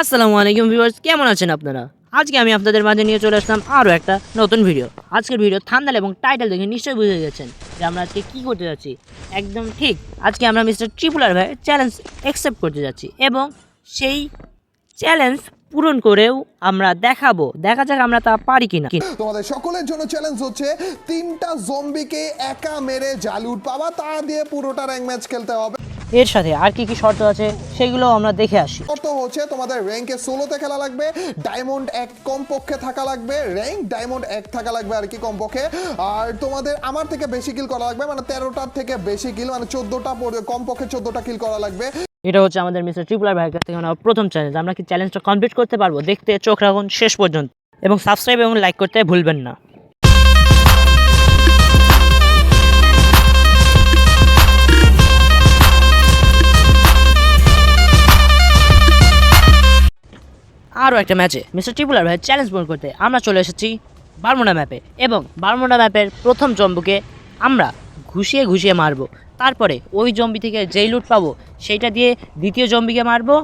আসসালামু আলাইকুম ভিউয়ার্স, কেমন আছেন আপনারা? আজকে আমি আপনাদের মাঝে নিয়ে চলে আসলাম আরও একটা নতুন ভিডিও আজকের ভিডিও থান্দাল এবং টাইটেল দেখে নিশ্চয়ই বুঝে গেছেন যে আমরা আজকে কী করতে যাচ্ছি। একদম ঠিক, আজকে আমরা মিস্টার ট্রিপুলার ভাই চ্যালেঞ্জ অ্যাকসেপ্ট করতে যাচ্ছি এবং সেই চ্যালেঞ্জ পূরণ করেও আমরা দেখাবো। দেখা যাক আমরা তা পারি কিনা। তোমাদের সকলের জন্য চ্যালেঞ্জ হচ্ছে, তিনটা জম্বিকে একা মেরে জালুট পাওয়া, তা দিয়ে পুরোটা র্যাঙ্ক ম্যাচ খেলতে হবে। এর সাথে আর কি কি শর্ত আছে সেগুলো আমরা দেখে আসি। শর্ত হচ্ছে তোমাদের র্যাঙ্কে ষোলোতে খেলা লাগবে ডায়মন্ড এক কমপক্ষে থাকা লাগবে র্যাঙ্ক ডায়মন্ড এক থাকা লাগবে আর কি কমপক্ষে। আর তোমাদের আমার থেকে বেশি কিল করা লাগবে মানে তেরোটার থেকে বেশি কিল মানে চোদ্দোটা কমপক্ষে চোদ্দোটা কিল করা লাগবে। এটা হচ্ছে আমাদের মিস্টার ট্রিপুলার ভাইয়ের কাছ থেকে নেওয়া প্রথম চ্যালেঞ্জ আমরা কি চ্যালেঞ্জটা কমপ্লিট করতে পারব? দেখতে চোখ রাখুন শেষ পর্যন্ত। এবং সাবস্ক্রাইব এবং লাইক করতে ভুলবেন না। আরও একটা ম্যাচে মিস্টার ট্রিপুলার ভাই চ্যালেঞ্জ পূরণ করতে আমরা চলে এসেছি বারমুডা ম্যাপে এবং বারমুডা ম্যাপের প্রথম জম্বুকে আমরা ঘুষিয়ে ঘুষিয়ে মারবো। তারপরে ওই জম্বি থেকে যেই লুট পাবো, সেইটা দিয়ে দ্বিতীয় জম্বিকে মারবো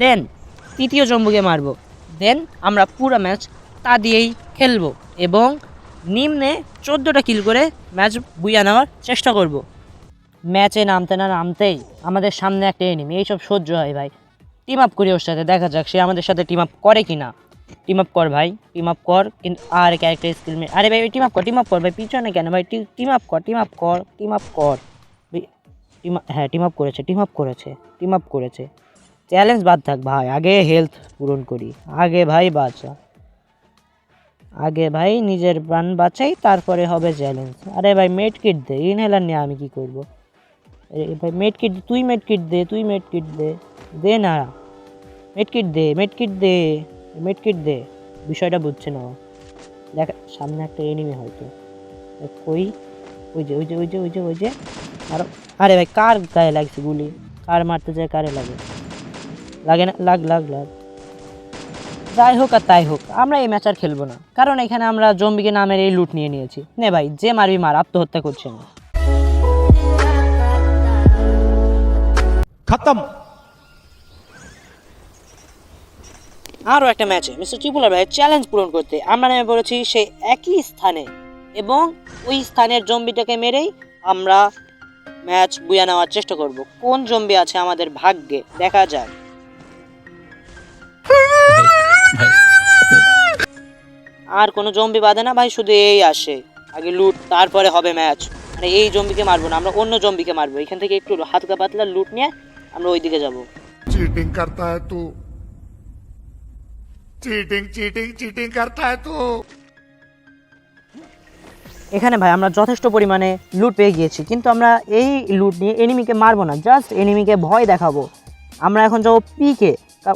দেন তৃতীয় জম্বুকে মারবো দেন আমরা পুরো ম্যাচ তা দিয়েই খেলব এবং নিম্নে চোদ্দোটা কিল করে ম্যাচ বুইয়া নেওয়ার চেষ্টা করব। ম্যাচে নামতে না নামতেই আমাদের সামনে একটা এনিমি এইসব সহ্য হয় ভাই। টিম আপ করি ওর সাথে দেখা যাক সে আমাদের সাথে টিম আপ করে কি না টিম আপ কর ভাই টিম আপ কর কিন্তু আর ক্যারেক্টার স্কিল মে আরে ভাই টিম আপ কর টিম আপ কর ভাই পিছনে কেন ভাই টিম আপ কর টিম আপ কর টিম আপ কর টিম হ্যাঁ টিম আপ করেছে টিম আপ করেছে টিম আপ করেছে চ্যালেঞ্জ বাদ থাক ভাই আগে হেলথ পূরণ করি আগে ভাই বাঁচা আগে ভাই নিজের প্রাণ বাঁচাই তারপরে হবে চ্যালেঞ্জ আরে ভাই মেড কিট দে ইনহেলার নিয়ে আমি কি করব ভাই মেড কিট তুই মেড কিট দে, তুই মেড কিট দে। দে না। মেড কিট দে মেড কিট দে মেড কিট দে। বিষয়টা বুঝছে না দেখ, সামনে একটা এনিমি হয়তো। ওই ওই যে ওই যে ওই যে ওই যে ওই যে। আর, আরে ভাই, কার গায়ে লাগছে গুলি? কার মারতে যায়, কারে লাগে? লাগে না? লাগ লাগ লাগ। যাই হোক আর তাই হোক, আমরা এই ম্যাচ আর খেলব না। কারণ এখানে আমরা জম্বিকে নামের এই লুট নিয়ে নিয়েছি। নে ভাই, যে মারবি মার, আত্মহত্যা করছে না। খতম। আরও একটা ম্যাচে মিস্টার ত্রিপুরা ভাই চ্যালেঞ্জ পূরণ করতে আমরা নেমে পড়েছি সেই একই স্থানে এবং ওই স্থানের জম্বিটাকে মেরেই আমরা ম্যাচ বুয়া নেওয়ার চেষ্টা করব। কোন জম্বি আছে আমাদের ভাগ্যে? দেখা যাক। আর কোনো জম্বি বাঁধে না ভাই, শুধু এই আসে। আগে লুট তারপরে হবে ম্যাচ। মানে এই জম্বিকে মারবো না, আমরা অন্য জম্বিকে মারবো। এখান থেকে একটু হাতকা পাতলা লুট নিয়ে আমরা ওই দিকে যাব। চিটিং করতা হ্যায় তু। চিটিং চিটিং চিটিং করতা হ্যায় তু। এখানে ভাই আমরা যথেষ্ট পরিমাণে লুট পেয়ে গিয়েছি কিন্তু আমরা এই লুট নিয়ে এনিমিকে মারবো না জাস্ট এনিমিকে ভয় দেখাবো। আমরা এখন যাব পিকে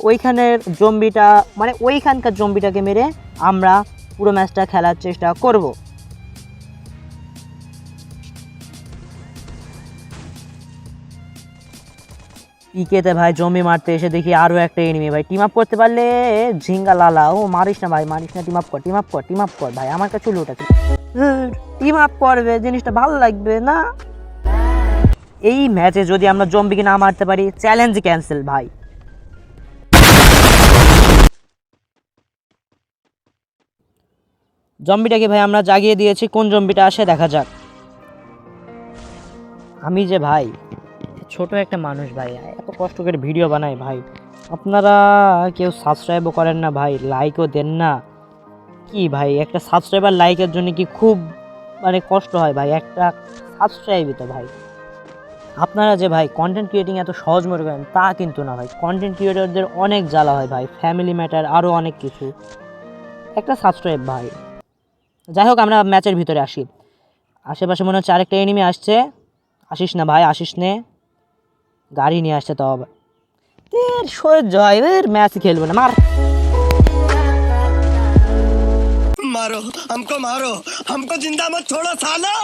ওইখানের জম্বিটা মানে ওইখানকার জম্বিটাকে মেরে আমরা পুরো ম্যাচটা খেলার চেষ্টা করব। পিকেতে ভাই জম্বি মারতে এসে দেখি আরও একটা এনিমি ভাই। টিম আপ করতে পারলে ঝিঙ্গা লালা, ও মারিস না ভাই, মারিস না টিম আপ কর টিম আপ কর টিম আপ কর ভাই, আমার কাছে লুট আছে। টিম আপ করবে, জিনিসটা ভালো লাগবে না? এই ম্যাচে যদি আমরা জম্বিকে না মারতে পারি চ্যালেঞ্জ ক্যান্সেল ভাই। জম্বিটাকে ভাই আমরা জাগিয়ে দিয়েছি, কোন জম্বিটা আসে দেখা যাক। আমি যে ভাই ছোট একটা মানুষ ভাই এত কষ্ট করে ভিডিও বানাই ভাই। আপনারা কেউ সাবস্ক্রাইবও করেন না ভাই লাইকও দেন না। কি ভাই, একটা সাবস্ক্রাইবার লাইকের জন্য কি খুব মানে কষ্ট হয় ভাই? একটা সাবস্ক্রাইবই তো ভাই। আপনারা যে ভাই কন্টেন্ট ক্রিয়েটিং এত সহজ মনে করেন, তা কিন্তু না ভাই। কন্টেন্ট ক্রিয়েটরদের অনেক জ্বালা হয় ভাই ফ্যামিলি ম্যাটার আরও অনেক কিছু। একটা সাবস্ক্রাইব ভাই। যাই হোক, আমরা ম্যাচের ভিতরে আসি। আশেপাশে মনে হচ্ছে আরেকটা এনিমি আসছে। আসিস না ভাই, আসিস নে। গাড়ি নিয়ে আসছে তো আবার এর সহ্য হয় এর ম্যাচ খেলবো না মার मारो हमको मारो हमको जिंदा मत छोड़ो सालो